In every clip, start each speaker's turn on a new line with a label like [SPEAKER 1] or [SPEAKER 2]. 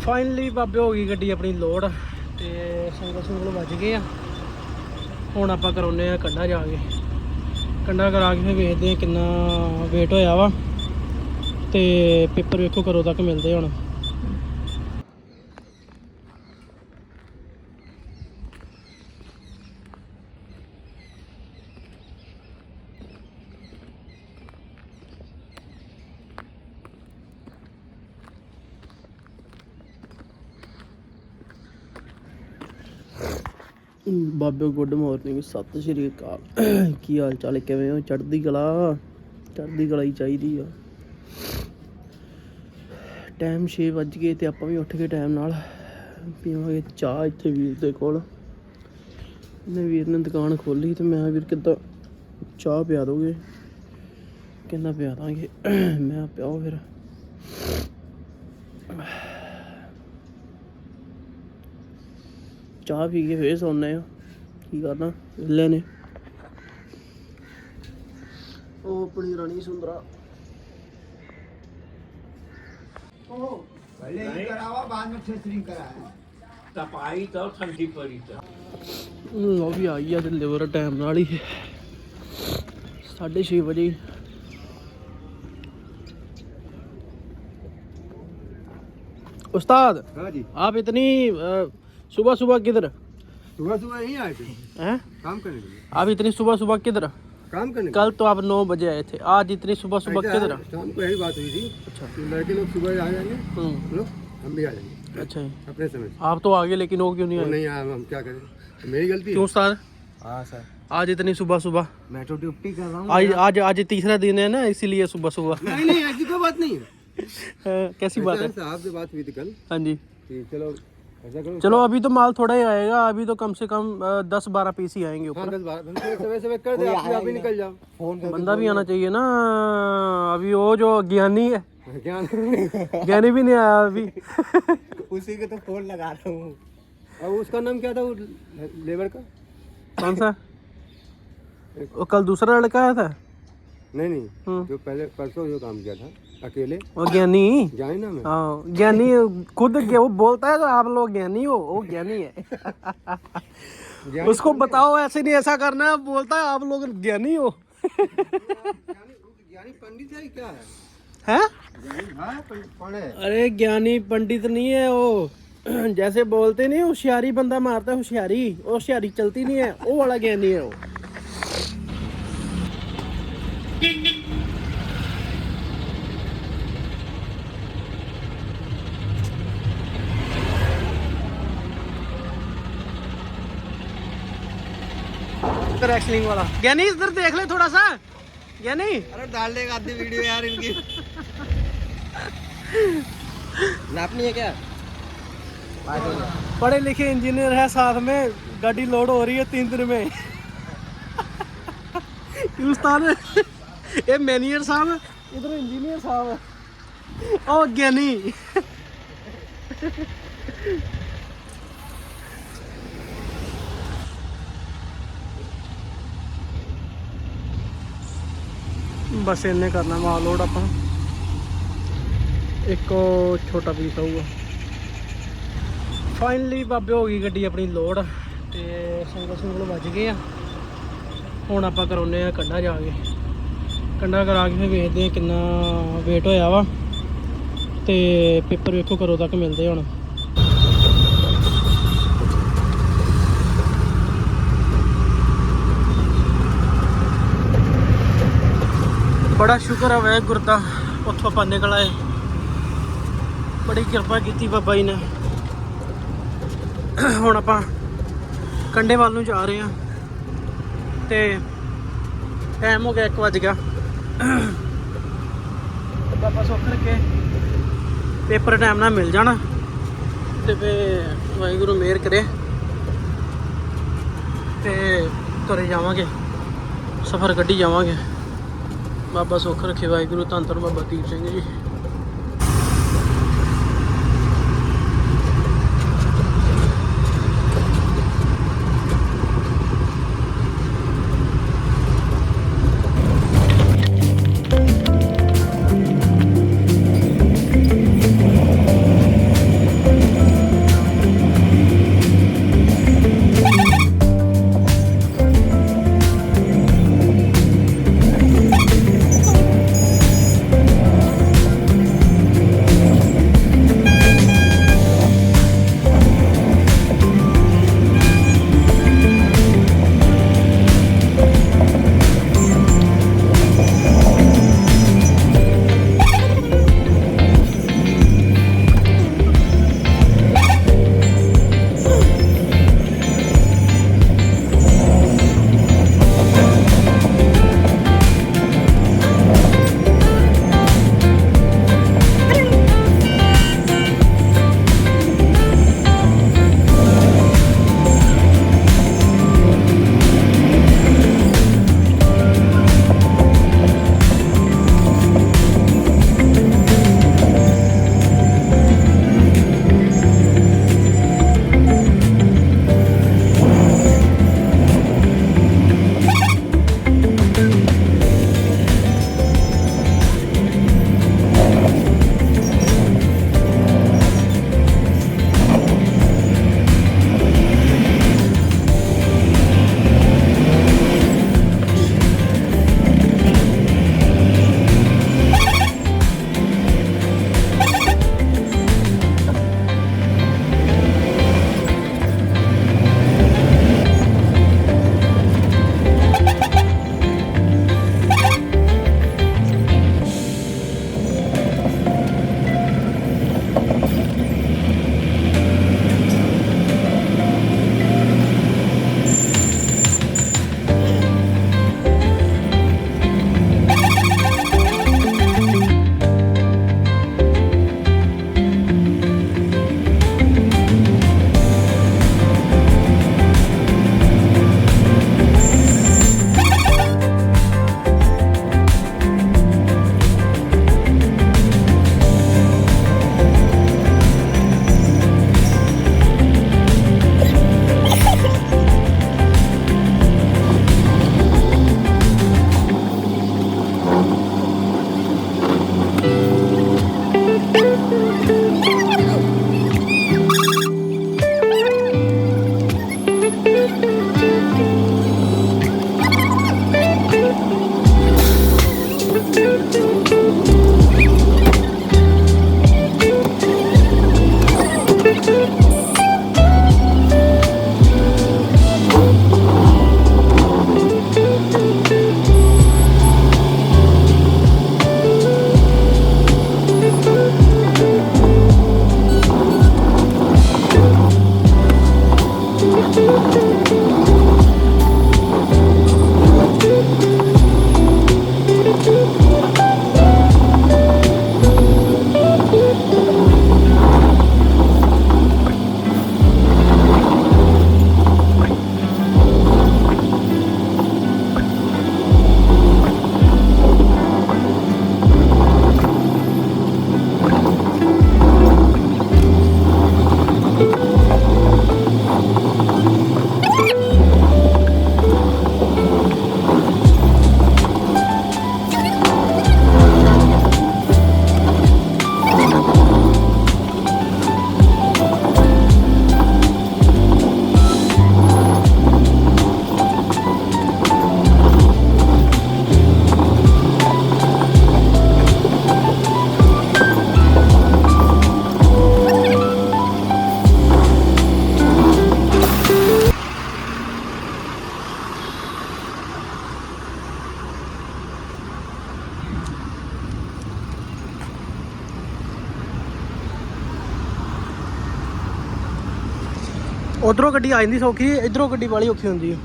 [SPEAKER 1] Finally ਬਾਬੇ ਹੋ ਗਈ ਗੱਡੀ ਆਪਣੀ ਲੋਡ ਤੇ ਸੰਗਲ ਸੰਗਲ ਵੱਜ ਗਏ ਆ। ਹੁਣ ਆਪਾਂ ਕਰਾਉਨੇ ਆ ਕੰਡਾ ਜਾ ਕੇ। ਕੰਡਾ ਕਰਾ ਕੇ ਫਿਰ ਵੇਖਦੇ ਆ ਕਿੰਨਾ ਵੇਟ ਹੋਇਆ ਵਾ। ਤੇ ਪੇਪਰ ਵੇਖੋ ਕਦੋਂ ਤੱਕ ਮਿਲਦੇ ਹੁਣ। ਬਾਬੇ ਗੁੱਡ ਮਾਰਨਿੰਗ, ਸਤਿ ਸ਼੍ਰੀ ਅਕਾਲ। ਕੀ ਹਾਲ ਚਾਲ ਕਿਵੇਂ ਹੋ? ਚੜ੍ਹਦੀ ਕਲਾ? ਚੜ੍ਹਦੀ ਕਲਾ ਹੀ ਚਾਹੀਦੀ ਆ। ਟਾਈਮ 6 ਵੱਜ ਗਏ ਤੇ ਆਪਾਂ ਵੀ ਉੱਠ ਕੇ ਟਾਈਮ ਨਾਲ। ਪੀਵਾਂਗੇ ਚਾਹ ਇੱਥੇ ਵੀਰ ਦੇ ਕੋਲ। ਨੇ ਵੀਰ ਨੇ ਦੁਕਾਨ ਖੋਲੀ ਤੇ ਮੈਂ ਵੀਰ ਕਿੱਦਾਂ? ਚਾਹ ਪਿਆ ਦੋਗੇ? ਕਹਿੰਦਾ ਪਿਆ ਦਾਂਗੇ। ਮੈਂ ਪਿਆਓ ਫਿਰ। ਚਾਹ ਪੀ ਕੇ ਫੇਰ ਸੌਂਦੇ ਆ। ਕੀ ਕਰਨਾ ਵਿਹਲੇ ਨੇ ਉਹ ਆਪਣੀ ਰਾਣੀ ਸੁੰਦਰਾ
[SPEAKER 2] पहले ही करावा बाद में थ्रेसरिंग कराया
[SPEAKER 3] तपाई तो ठंडी पड़ी तो
[SPEAKER 1] ਉਹ ਵੀ ਆਈ ਆ ਡਿਲੀਵਰ ਟਾਈਮ ਨਾਲ ਹੀ 6:30 ਵਜੇ ਹੀ। उस्ताद
[SPEAKER 2] हाँ जी
[SPEAKER 1] आप इतनी सुबह सुबह किधर
[SPEAKER 2] सुबह सुबह यहीं आए थे?
[SPEAKER 1] हैं?
[SPEAKER 2] काम करने के लिए?
[SPEAKER 1] आप इतनी सुबह सुबह किधर?
[SPEAKER 2] काम करने के
[SPEAKER 1] कल तो आप नौ बजे आए थे आज इतनी सुबह सुबह किधर?
[SPEAKER 2] शाम को यही बात हुई थी
[SPEAKER 1] अच्छा।
[SPEAKER 2] कि लड़के लोग सुबह आ जाएँगे
[SPEAKER 1] हम्म,
[SPEAKER 2] हम लोग हम भी आ जाएँगे।
[SPEAKER 1] अच्छा।
[SPEAKER 2] अपने समय
[SPEAKER 1] आप तो आगे लेकिन वो क्यों नहीं आए?
[SPEAKER 2] नहीं आया हम क्या करें? मेरी गलती
[SPEAKER 1] क्यों उस्ताद
[SPEAKER 2] हाँ सर।
[SPEAKER 1] आज इतनी सुबह सुबह।
[SPEAKER 2] मैं तो ड्यूटी कर रहा हूँ
[SPEAKER 1] आज आज आज तीसरा दिन है ना इसीलिए सुबह सुबह।
[SPEAKER 2] नहीं नहीं ऐसी कोई बात नहीं है।
[SPEAKER 1] हाँ, कैसी बात है?
[SPEAKER 2] ऐसा साहब से बात हुई थी कल
[SPEAKER 1] हाँ जी।
[SPEAKER 2] चलो
[SPEAKER 1] चलो अभी तो माल थोड़ा ही आएगा अभी तो कम से कम दस बारह पीस ही आएँगे
[SPEAKER 2] हाँ
[SPEAKER 1] ऊपर। बंदा भी आना चाहिए ना अभी वो जो ज्ञानी है। ज्ञानी भी नहीं आया अभी।
[SPEAKER 2] उसी के तो फ़ोन लगा रहा हूँ। और उसका नाम क्या था वो लेबर का?
[SPEAKER 1] कौन सा? वो कल दूसरा लड़का आया था?
[SPEAKER 2] नहीं नहीं
[SPEAKER 1] हम्म।
[SPEAKER 2] जो पहले परसों जो काम किया था। अकेले?
[SPEAKER 1] वो ज्ञानी।
[SPEAKER 2] जाए ना मैं।
[SPEAKER 1] हाँ ज्ञानी खुद के वो बोलता है तो आप लोग ज्ञानी हो वो ज्ञानी है। उसको बताओ ऐसे नहीं ऐसा करना है बोलता है आप लोग ज्ञानी हो।
[SPEAKER 2] ज्ञानी पंडित है क्या? है?
[SPEAKER 1] हैं? अरे ज्ञानी पंडित नहीं है वो। जैसे बोलते नहीं होशियारी बंदा मारता है होशियारी। वो होशियारी चलती नहीं है वो वाला ज्ञानी है वो। रेसलिंग वाला। ज्ञानी इधर देख ले थोड़ा सा। ज्ञानी
[SPEAKER 2] अरे डाल देगा आधी वीडियो यार इनकी। नापनी है क्या?
[SPEAKER 1] पढ़े लिखे इंजीनियर है साथ में गाड़ी लोड हो रही है तीन दिन में। हिंदुस्तान ये मैनेजर साहब इधर इंजीनियर साहब है। ओ ज्ञानी ਬਸ ਇੰਨੇ ਕਰਨਾ ਵਾ ਲੋਡ ਆਪਾਂ ਇੱਕ ਛੋਟਾ ਪੀਸ ਆਊਗਾ। ਫਾਈਨਲੀ ਬਾਬੇ ਹੋ ਗਈ ਗੱਡੀ ਆਪਣੀ ਲੋਡ, ਤੇ ਸੰਗਲ ਸੰਗਲ ਵੱਜ ਗਏ ਆ। ਹੁਣ ਆਪਾਂ ਕਰਾਉਨੇ ਆ ਕੰਡਾ ਜਾ ਕੇ। ਕੰਡਾ ਕਰਾ ਕੇ ਫਿਰ ਵੇਖਦੇ ਆ ਕਿੰਨਾ ਵੇਟ ਹੋਇਆ ਵਾ। ਤੇ ਪੇਪਰ ਵੇਖੋ ਕਦੋਂ ਤੱਕ ਮਿਲਦੇ ਹੁਣ। ਬੜਾ ਸ਼ੁਕਰ ਹੈ ਵਾਹਿਗੁਰੂ ਦਾ, ਉੱਥੋਂ ਆਪਾਂ ਨਿਕਲ ਆਏ। ਬੜੀ ਕਿਰਪਾ ਕੀਤੀ ਬਾਬਾ ਜੀ ਨੇ। ਹੁਣ ਆਪਾਂ ਕੰਡੇ ਵੱਲ ਨੂੰ ਜਾ ਰਹੇ ਹਾਂ। ਤੇ ਟਾਈਮ ਹੋ ਗਿਆ 1 ਵਜ ਗਿਆ। ਬਾਬਾ ਸੁੱਖ ਰੱਖੇ। ਪੇਪਰ ਟਾਈਮ ਨਾਲ ਮਿਲ ਜਾਣਾ। ਤੇ ਫੇ ਵਾਹਿਗੁਰੂ ਮਿਹਰ ਕਰੇ। ਤੇ ਤੁਰੇ ਜਾਵਾਂਗੇ। ਸਫ਼ਰ ਕੱਢੀ ਜਾਵਾਂਗੇ। ਬਾਬਾ ਸੁੱਖ ਰੱਖੇ ਵਾਹਿਗੁਰੂ ਧੰਨ ਧੰਨ ਬਾਬਾ ਦੀਪ ਸਿੰਘ ਜੀ। ਉਧਰੋਂ ਗੱਡੀ ਆ ਜਾਂਦੀ ਸੌਖੀ, ਇਧਰੋਂ ਗੱਡੀ ਵਾਲੀ ਔਖੀ ਹੁੰਦੀ ਆ।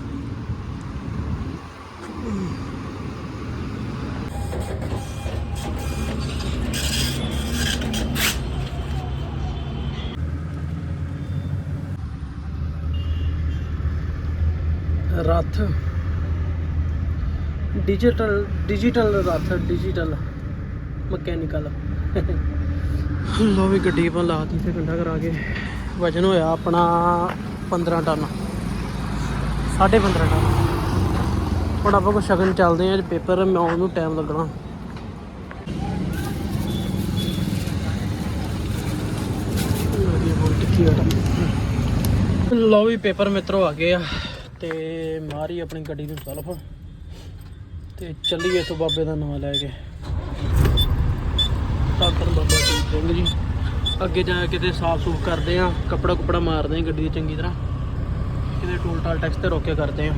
[SPEAKER 1] ਰੱਥ। ਡਿਜੀਟਲ ਡਿਜੀਟਲ ਰੱਥ ਡਿਜੀਟਲ ਮਕੈਨੀਕਲ। ਲੋ ਵੀ ਗੱਡੀ ਆਪਾਂ ਲਾਤੀ ਤੇ ਕੰਡਾ ਕਰਾ ਕੇ। ਵਜਨ ਹੋਇਆ ਆਪਣਾ 15 ਟਨ। 15.5 ਟਨ। ਹੁਣ ਆਪਾਂ ਕੋ ਸ਼ਗਨ ਚੱਲਦੇ ਆ ਪੇਪਰ ਮੈਂ ਉਹਨੂੰ ਟਾਈਮ ਲੱਗਣਾ। ਵਧੀਆ ਲੋ ਵੀ ਪੇਪਰ ਮਿੱਤਰੋ ਆ ਗਏ ਆ, ਤੇ ਮਾਰੀ ਆਪਣੀ ਗੱਡੀ ਨੂੰ ਸਲਫ। ਤੇ ਚੱਲੀਏ ਤੋਂ ਬਾਬੇ ਦਾ ਨਾਮ ਲੈ ਕੇ। ਧੰਨ ਬਾਬਾ ਜੀ ਸਿੰਘ ਜੀ। ਅੱਗੇ ਜਾ ਕੇ ਕਿਤੇ ਸਾਫ਼ ਸੂਫ ਕਰਦੇ ਆ ਕੱਪੜਾ ਕੁਪੜਾ ਮਾਰਦੇ ਆ ਗੱਡੀ ਦੀ ਚੰਗੀ ਤਰ੍ਹਾਂ। ਕਿਤੇ ਟੋਲ ਟਾਲ ਟੈਕਸ ਤੇ ਰੋਕੇ ਕਰਦੇ ਆ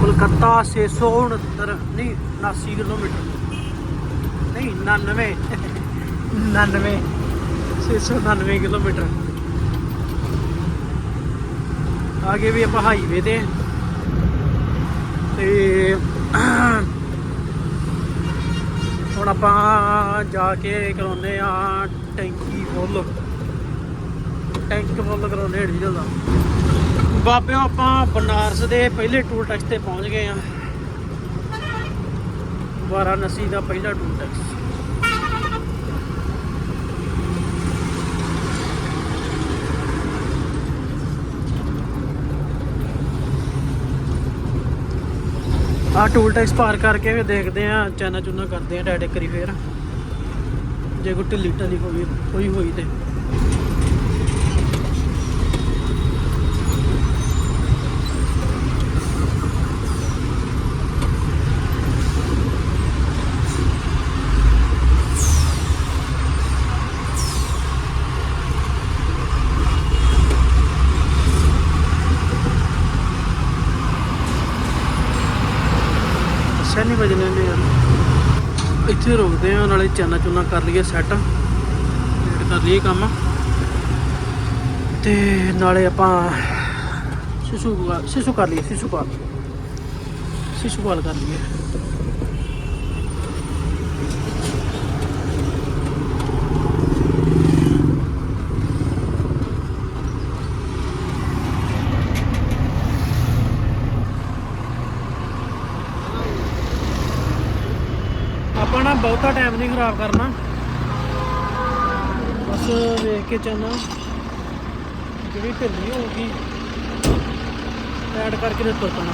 [SPEAKER 1] ਕੋਲਕਾਤਾ 669 ਨਹੀਂ 79 ਕਿਲੋਮੀਟਰ। ਨਹੀਂ 99 99 699 ਕਿਲੋਮੀਟਰ। ਆਗੇ ਵੀ ਆਪਾਂ ਹਾਈਵੇ ਤੇ ਤੇ ਹੁਣ ਆਪਾਂ ਜਾ ਕੇ ਕਰਾਉਨੇ ਆ ਟੈਂਕੀ ਫੁੱਲ। ਟੈਂਕ ਫੁੱਲ ਕਰਾਉਨੇ ਡੀਜ਼ਲ ਦਾ। ਬਾਬਿਓ, ਆਪਾਂ ਬਨਾਰਸ ਦੇ ਪਹਿਲੇ ਟੂਲ ਟੈਕਸ ਤੇ ਪਹੁੰਚ ਗਏ ਆ। ਵਾਰਾਣਸੀ ਦਾ ਪਹਿਲਾ ਟੂਲ ਟੈਕਸ ਆ ਟੂਲ ਟੈਕਸ ਪਾਰ ਕਰਕੇ ਵੀ ਦੇਖਦੇ ਆ, ਚਾਨਾ ਚੂਨਾ ਕਰਦੇ ਆ ਟੈਟੇ ਕਰੀ ਫੇਰ। ਜੇ ਕੋਈ ਢਿੱਲੀ ਢਲੀ ਹੋਈ ਹੋਈ ਹੋਈ ਤੇ ਅੱਛਾ ਨਹੀਂ ਵਜਣੇ ਨੇ ਯਾਰ ਇੱਥੇ ਰੁਕਦੇ ਆ ਨਾਲੇ ਚਾਨਾ ਚੁਨਾ ਕਰ ਲਈਏ ਸੈੱਟ ਵੇਟ ਕਰ ਲਈਏ ਕੰਮ। ਤੇ ਨਾਲੇ ਆਪਾਂ ਸਿਸੂ ਸਿਸੂ ਕਰ ਲਈਏ, ਸਿਸੂ ਪਾਲ। ਸਿਸੂ ਪਾਲ ਕਰ ਲਈਏ ਆਪਾਂ ਨਾ ਬਹੁਤਾ ਟਾਈਮ ਨਹੀਂ ਖਰਾਬ ਕਰਨਾ। ਬਸ ਵੇਖ ਕੇ ਚੱਲਣਾ। ਜਿਹੜੀ ਢਿੱਲੀ ਹੋਊਗੀ ਐਡ ਕਰਕੇ ਤੇ ਤੁਰ ਪੈਣਾ।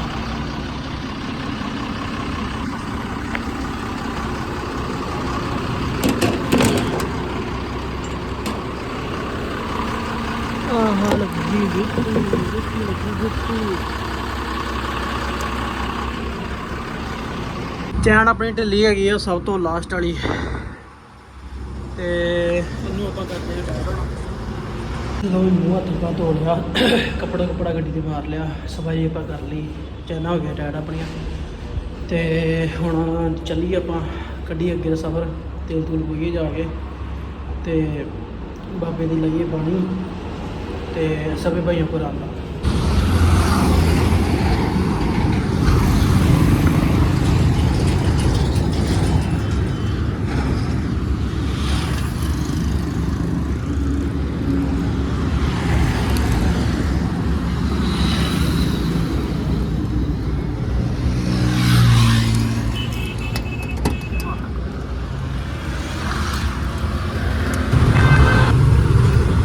[SPEAKER 1] ਆਹ ਲੱਗੀ ਗੁੱਟੂ ਗੁੱਟੂ ਗੁੱਟੂ ਚੈਨ ਆਪਣੀ ਢਿੱਲੀ ਹੈਗੀ ਆ, ਸਭ ਤੋਂ ਲਾਸਟ ਵਾਲੀ। ਤੇ ਇਹਨੂੰ ਆਪਾਂ ਕਰਦੇ ਹਾਂ ਟਾਈਟ ਲੋ ਮੂੰਹ ਹੱਥ ਪਾ ਧੋ ਲਿਆ। ਕੱਪੜਾ ਕੱਪੜਾ ਗੱਡੀ ਤੇ ਮਾਰ ਲਿਆ। ਸਫ਼ਾਈ ਆਪਾਂ ਕਰ ਲਈ। ਚੈਨਾ ਹੋ ਗਿਆ ਟਾਇਰ ਆਪਣੀਆਂ। ਤੇ ਹੁਣ ਚੱਲੀਏ ਆਪਾਂ ਕੱਢੀ ਅੱਗੇ ਦਾ ਸਫ਼ਰ। ਤੇਲ ਤੂਲ ਪਈਏ ਜਾ ਕੇ। ਤੇ ਬਾਬੇ ਦੀ ਲਈਏ ਬਾਣੀ ਤੇ ਸਭੇ ਭਾਈਆਂ ਕੋਲ ਆਉਂਦਾ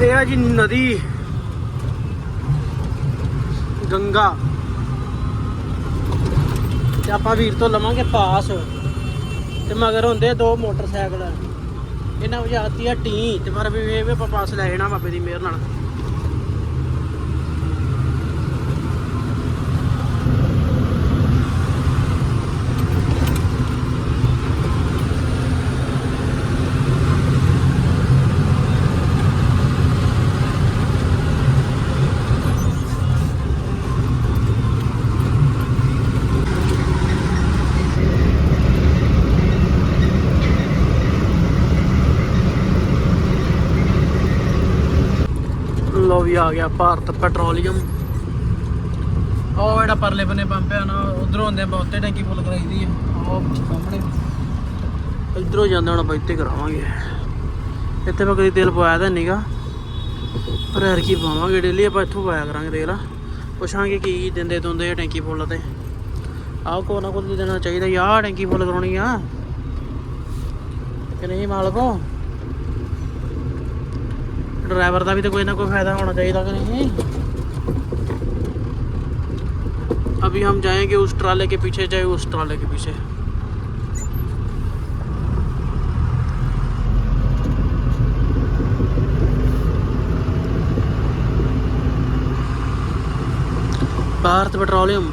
[SPEAKER 1] ਇਹ ਆ ਜੀ ਨਦੀ। ਗੰਗਾ। ਤੇ ਆਪਾਂ ਵੀਰ ਤੋਂ ਲਵਾਂਗੇ ਪਾਸ। ਤੇ ਮਗਰ ਹੁੰਦੇ ਦੋ ਮੋਟਰਸਾਈਕਲ। ਇਹਨਾਂ ਵਜਾਤੀ ਆ ਟੀ। ਤੇ ਪਰ ਵੀ ਇਹ ਵੀ ਆਪਾਂ ਪਾਸ ਲੈ ਜਾਣਾ ਬਾਬੇ ਦੀ ਮਿਹਰ ਨਾਲ। ਵੀ ਆ ਗਿਆ ਭਾਰਤ ਪੈਟਰੋਲੀਅਮ। ਉਹ ਜਿਹੜਾ ਪਰਲੇ ਬੰਨੇ ਪੰਪ ਆ ਨਾ, ਉਧਰੋਂ ਹੁੰਦੇ ਆਪਾਂ ਟੈਂਕੀ ਫੁੱਲ ਕਰਾਈਦੀ ਆ। ਉਹ ਸਾਹਮਣੇ। ਇਧਰੋਂ ਜਾਂਦੇ ਹੁਣ ਆਪਾਂ ਇੱਥੇ ਕਰਾਵਾਂਗੇ। ਇੱਥੇ ਮੈਂ ਕਦੀ ਤੇਲ ਪਵਾਇਆ ਤਾਂ ਨਹੀਂਗਾ ਪਰ ਯਾਰ ਕੀ ਪਾਵਾਂਗੇ ਡੇਲੀ ਆਪਾਂ ਇੱਥੋਂ ਪਾਇਆ ਕਰਾਂਗੇ ਤੇਲ। ਪੁੱਛਾਂਗੇ ਕੀ ਕੀ ਦਿੰਦੇ ਤੁੰਦੇ ਆ ਟੈਂਕੀ ਫੁੱਲ ਤੇ। ਆਹ ਕੋ ਨਾ ਕੋਈ ਦੇਣਾ ਚਾਹੀਦਾ ਯਾਰ ਟੈਂਕੀ ਫੁੱਲ ਕਰਾਉਣੀ ਆ। ਕਿ ਨਹੀਂ ਮਾਲਕੋ? ड्राइवर का भी तो कोई ना कोई फायदा होना चाहिए कि नहीं अभी हम जाएंगे उस ट्राले के पीछे जाए उस ट्राले के पीछे भारत पेट्रोलियम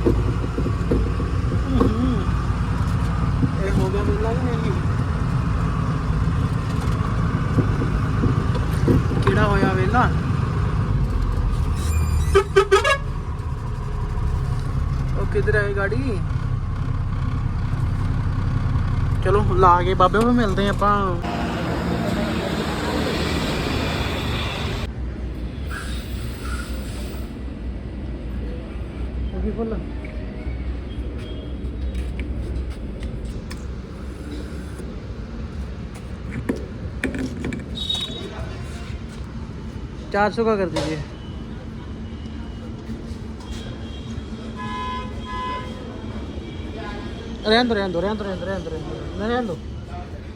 [SPEAKER 1] ਉਹ ਕਿੱਧਰ ਹੈ ਗਾੜੀ ਚਲੋ ਲਾ ਕੇ ਬਾਬੇ ਉਹ ਮਿਲਦੇ ਆਪਾਂ ਉਹ ਕੀ ਫੁੱਲ चार सौ का कर दीजिए रहने दो रहने दो रहने दो रहने दो रहने दो रहने दो नहीं, रहने दो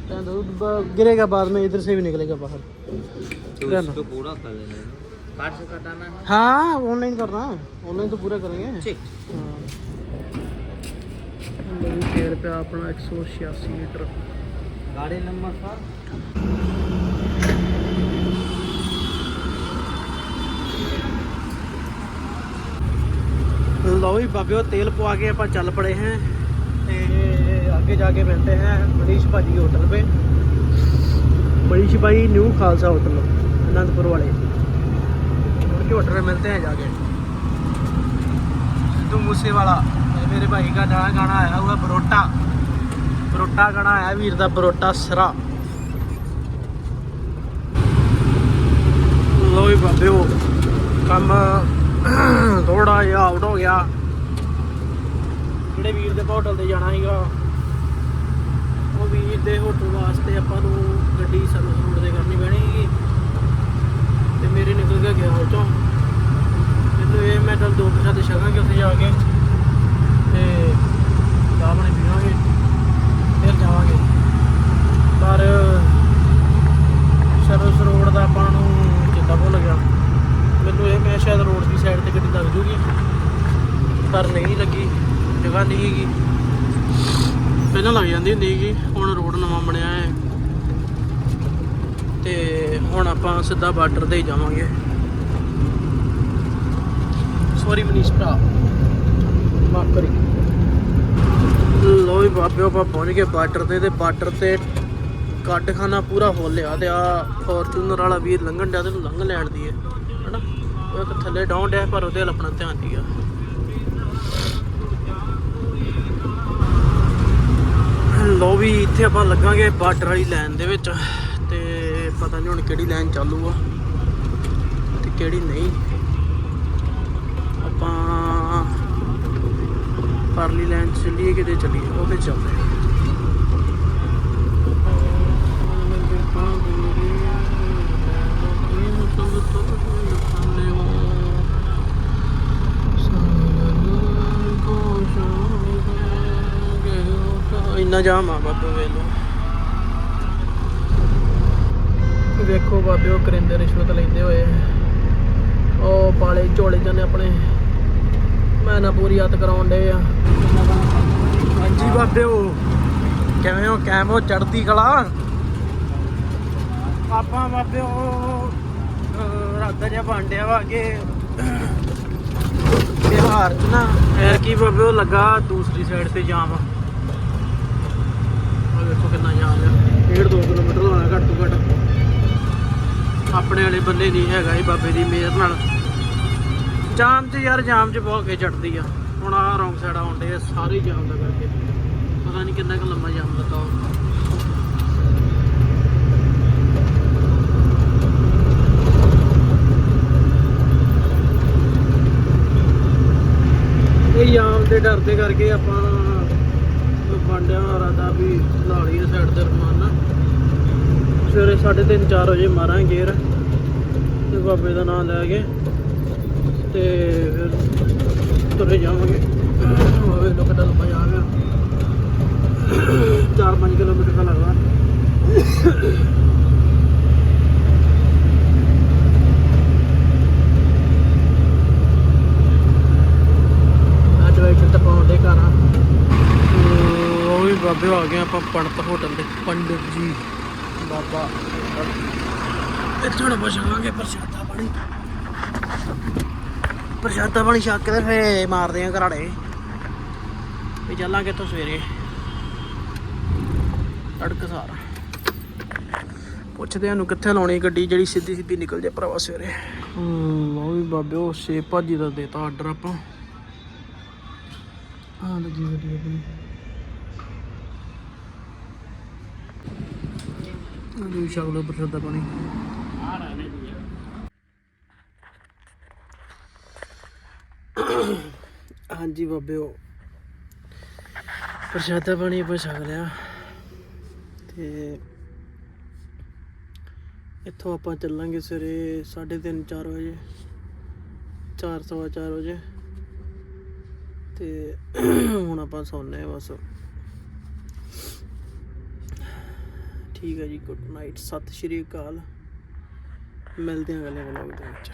[SPEAKER 1] रहने दो ब- गिरेगा बाद में इधर से भी निकलेगा बाहर रहने दो
[SPEAKER 2] पूरा कर लेना कार्ड से कटाना है
[SPEAKER 1] हाँ ऑनलाइन करना ऑनलाइन तो पूरा करेंगे
[SPEAKER 2] ठीक
[SPEAKER 1] हाँ नवी तेल पे अपना एक सौ छियासी लीटर
[SPEAKER 2] गाड़ी नंबर सर
[SPEAKER 1] ਲਓ ਵੀ ਬਾਬਿਓ ਤੇਲ ਪਵਾ ਕੇ ਆਪਾਂ ਚੱਲ ਪੜੇ ਹਾਂ ਤੇ आगे जाके मिलते हैं मनीष भाजी होटल पे मनीष भाई न्यू खालसा होटल अनंतपुर वाले उनके होटल में मिलते हैं जाके सिद्धू मूसे वाला मेरे भाई का नया गाना आया हुआ बरोटा बरोटा गाना आया वीर का बरोटा सरा लो बाबे काम थोड़ा जहा आउट हो गया ਜਿਹੜੇ ਵੀਰ ਦੇ ਹੋਟਲ ਤੇ ਜਾਣਾ ਸੀਗਾ। ਉਹ ਵੀਰ ਦੇ ਹੋਟਲ ਵਾਸਤੇ ਆਪਾਂ ਨੂੰ ਗੱਡੀ ਸਰਵਿਸ ਰੋਡ ਤੇ ਕਰਨੀ ਪੈਣੀ ਸੀਗੀ। ਤੇ ਮੇਰੇ ਨਿਕਲ ਗਿਆ ਗਿਆ ਉਹ ਚੋਂ। ਮੈਨੂੰ ਇਹ ਮੈਂ ਚੱਲ ਦੋ ਪ੍ਰਸ਼ਾਦੇ ਛਕਾਂਗੇ ਉੱਥੇ ਜਾ ਕੇ। ਤੇ ਚਾਹ ਪਾਣੀ ਪੀਵਾਂਗੇ ਫਿਰ ਜਾਵਾਂਗੇ ਪਰ ਸਰਵਿਸ ਰੋਡ ਦਾ ਆਪਾਂ ਨੂੰ ਚੇਤਾ ਭੁੱਲ ਗਿਆ ਮੈਨੂੰ ਇਹ ਮੈਂ ਸ਼ਾਇਦ ਰੋਡ ਦੀ ਸਾਈਡ ਤੇ ਗੱਡੀ ਲੱਗ ਜੂਗੀ ਪਰ ਨਹੀਂ ਲੱਗੀ ਜਗ੍ਹਾ ਨਹੀਂ ਹੈਗੀ ਪਹਿਲਾਂ ਲੱਗ ਜਾਂਦੀ ਹੁੰਦੀ ਸੀਗੀ ਹੁਣ ਰੋਡ ਨਵਾਂ ਬਣਿਆ ਹੈ ਤੇ ਹੁਣ ਆਪਾਂ ਸਿੱਧਾ ਬਾਰਡਰ ਤੇ ਹੀ ਜਾਵਾਂਗੇ। ਸੌਰੀ ਮਨੀਸ਼ ਭਰਾ। ਮਾਫ ਕਰੀ। ਲੋ ਵੀ ਬਾਬਿਓ, ਆਪਾਂ ਪਹੁੰਚ ਗਏ ਬਾਰਡਰ ਤੇ ਤੇ ਬਾਰਡਰ ਤੇ ਕੱਟ ਖਾਨਾ ਪੂਰਾ ਹੋ ਲਿਆ ਤੇ ਆ ਫੋਰਚੂਨਰ ਵਾਲਾ ਵੀਰ ਲੰਘਣ ਡਿਆ ਤੇ ਇਹਨੂੰ ਲੰਘ ਲੈਣ ਦੀ ਹੈ ਹਨਾ? ਉਹ ਇੱਕ ਥੱਲੇ ਡਾਉਣ ਡਿਆ ਪਰ ਉਹਦੇ ਵੱਲ ਆਪਣਾ ਧਿਆਨ ਨਹੀਂ ਗਿਆ। ਲੋ ਵੀ, ਇੱਥੇ ਆਪਾਂ ਲੱਗਾਂਗੇ ਬਾਰਡਰ ਵਾਲੀ ਲਾਈਨ ਦੇ ਵਿੱਚ। ਪਤਾ ਨਹੀਂ ਹੁਣ ਕਿਹੜੀ ਲਾਈਨ ਚਾਲੂ ਆ ਤੇ ਕਿਹੜੀ ਨਹੀਂ ਆਪਾਂ ਪਰਲੀ ਲਾਈਨ 'ਚ ਚੱਲੀਏ ਕਿਤੇ ਚੱਲੀਏ, ਉਹਦੇ ਚੱਲਦੇ ਹਾਂ। ਇੰਨਾ ਜਾਮ ਆ ਬਾਬੇ ਵੇਲੋ ਵੇਖੋ ਬਾਬੇ ਉਹ ਕਰਿੰਦੇ ਰਿਸ਼ਵਤ ਲੈਂਦੇ ਹੋਏ। ਉਹ ਪਾਲੇ ਝੋਲੇ ਜਨੇ ਆਪਣੇ। ਮੈਂ ਨਾ ਪੂਰੀ ਹੱਥ ਕਰਾਉਣ ਡੇ ਆ। ਹਾਂਜੀ ਬਾਬੇ ਉਹ ਕਿਵੇਂ ਹੋ? ਕੈਮ ਹੋ? ਚੜਦੀ ਕਲਾ? ਆਪਾਂ ਬਾਬੇ ਉਹ ਰਾਦਾ ਜਿਹਾ ਭਾਂਡਿਆ ਵਾ ਕਿ ਬਿਹਾਰ ਚ ਨਾ। ਐਰ ਕੀ ਬਾਬੇ ਉਹ ਲੱਗਾ ਦੂਸਰੀ ਸਾਈਡ ਤੇ ਜਾਮ। ਆ ਵੇਖੋ ਕਿੰਨਾ ਜਾਮ ਆ। ਡੇਢ ਦੋ ਕਿਲੋਮੀਟਰ ਹੋਣਾ ਘੱਟ ਤੋਂ ਘੱਟ। ਆਪਣੇ ਵਾਲੇ ਬੰਦੇ ਨਹੀਂ ਹੈਗਾ ਇਹ ਬਾਬੇ ਦੀ ਮਿਹਰ ਨਾਲ। ਜਾਮ 'ਚ ਯਾਰ, ਜਾਮ 'ਚ ਬਹੁਤ ਕੇ ਚੜਦੀ ਆ। ਹੁਣ ਆ ਰੌਂਗ ਸਾਈਡ ਆਉਂਦੇ ਆ, ਸਾਰੇ ਜਾਮ ਦਾ ਕਰਕੇ ਪਤਾ ਨਹੀਂ ਕਿੰਨਾ ਕੁ ਲੰਮਾ ਜਾਮ ਲੱਗਾ ਹੋਊਗਾ ਇਹ ਜਾਮ ਦੇ ਡਰ ਦੇ ਕਰਕੇ ਆਪਾਂ ਬਾਂਡਿਆਂ ਦਾ ਵੀ ਲਾਲੀਏ ਸਾਈਡ ਤੇ ਰਮਾਨਾ। ਸਵੇਰੇ 3:30 4 ਵਜੇ ਮਾਰਾਂਗੇ ਗੇਰ ਤੇ ਬਾਬੇ ਦਾ ਨਾਮ ਲੈ ਕੇ ਤੇ ਫਿਰ ਤੁਰੇ ਜਾਵਾਂਗੇ। ਬਾਬੇ ਲੋਕ ਦਾ ਲੰਬਾ ਜਾ ਗਿਆ 4-5 ਕਿਲੋਮੀਟਰ ਦਾ ਲੱਗਦਾ। ਘਰ ਆ। ਉਹ ਵੀ ਬਾਬੇ ਆ ਗਏ ਆਪਾਂ ਪੰਡਤ ਹੋਟਲ ਦੇ, ਪੰਡਿਤ ਜੀ। ਬਾਬਾ। ਇੱਥੇ ਹੁਣ ਬਚਾਵਾਂਗੇ ਪ੍ਰਸ਼ਾਦਾ ਪਾਣੀ। ਪ੍ਰਸ਼ਾਦਾ ਪਾਣੀ ਛੱਕ ਕੇ ਫੇ ਮਾਰਦੇ ਆ ਘਰਾੜੇ ਵੀ ਚੱਲਾਂਗੇ ਇੱਥੋਂ ਸਵੇਰੇ। ਤੜਕ ਸਾਰ। ਪੁੱਛਦੇ ਆ ਨੂੰ ਕਿੱਥੇ ਲਾਉਣੀ ਗੱਡੀ, ਜਿਹੜੀ ਸਿੱਧੀ ਸਿੱਧੀ ਨਿਕਲ ਜੇ ਭਰਾਵਾ ਸਵੇਰੇ। ਹੂੰ, ਉਹ ਵੀ ਬਾਬੇ, ਉਹ ਸੇਬ ਭਾਜੀ ਦਾ ਦੇਤਾ ਆਰਡਰ ਆਪਾਂ। ਹਾਂ ਜੀ ਗੱਡੀ ਆਪਣੀ ਅਜੇ ਸ਼ਗਲੋ ਪ੍ਰਸ਼ਾਦਾ ਪਾਣੀ। ਹਾਂਜੀ ਬਾਬਿਓ ਪ੍ਰਸ਼ਾਦਾ ਪਾਣੀ ਆਪਾਂ ਛਕ ਲਿਆ। ਤੇ ਇੱਥੋਂ ਆਪਾਂ ਚੱਲਾਂਗੇ ਸਵੇਰੇ 3:30 4 ਵਜੇ। 4 ਸਵਾ 4 ਵਜੇ। ਤੇ ਹੁਣ ਆਪਾਂ ਸੌਂਨੇ ਆ ਬਸ। ਠੀਕ ਹੈ ਜੀ ਗੁੱਡ ਨਾਈਟ ਸਤਿ ਸ਼੍ਰੀ ਅਕਾਲ। ਮਿਲਦੇ ਹਾਂ ਅਗਲੇ ਵਲੋਗ ਦੇ ਵਿੱਚ।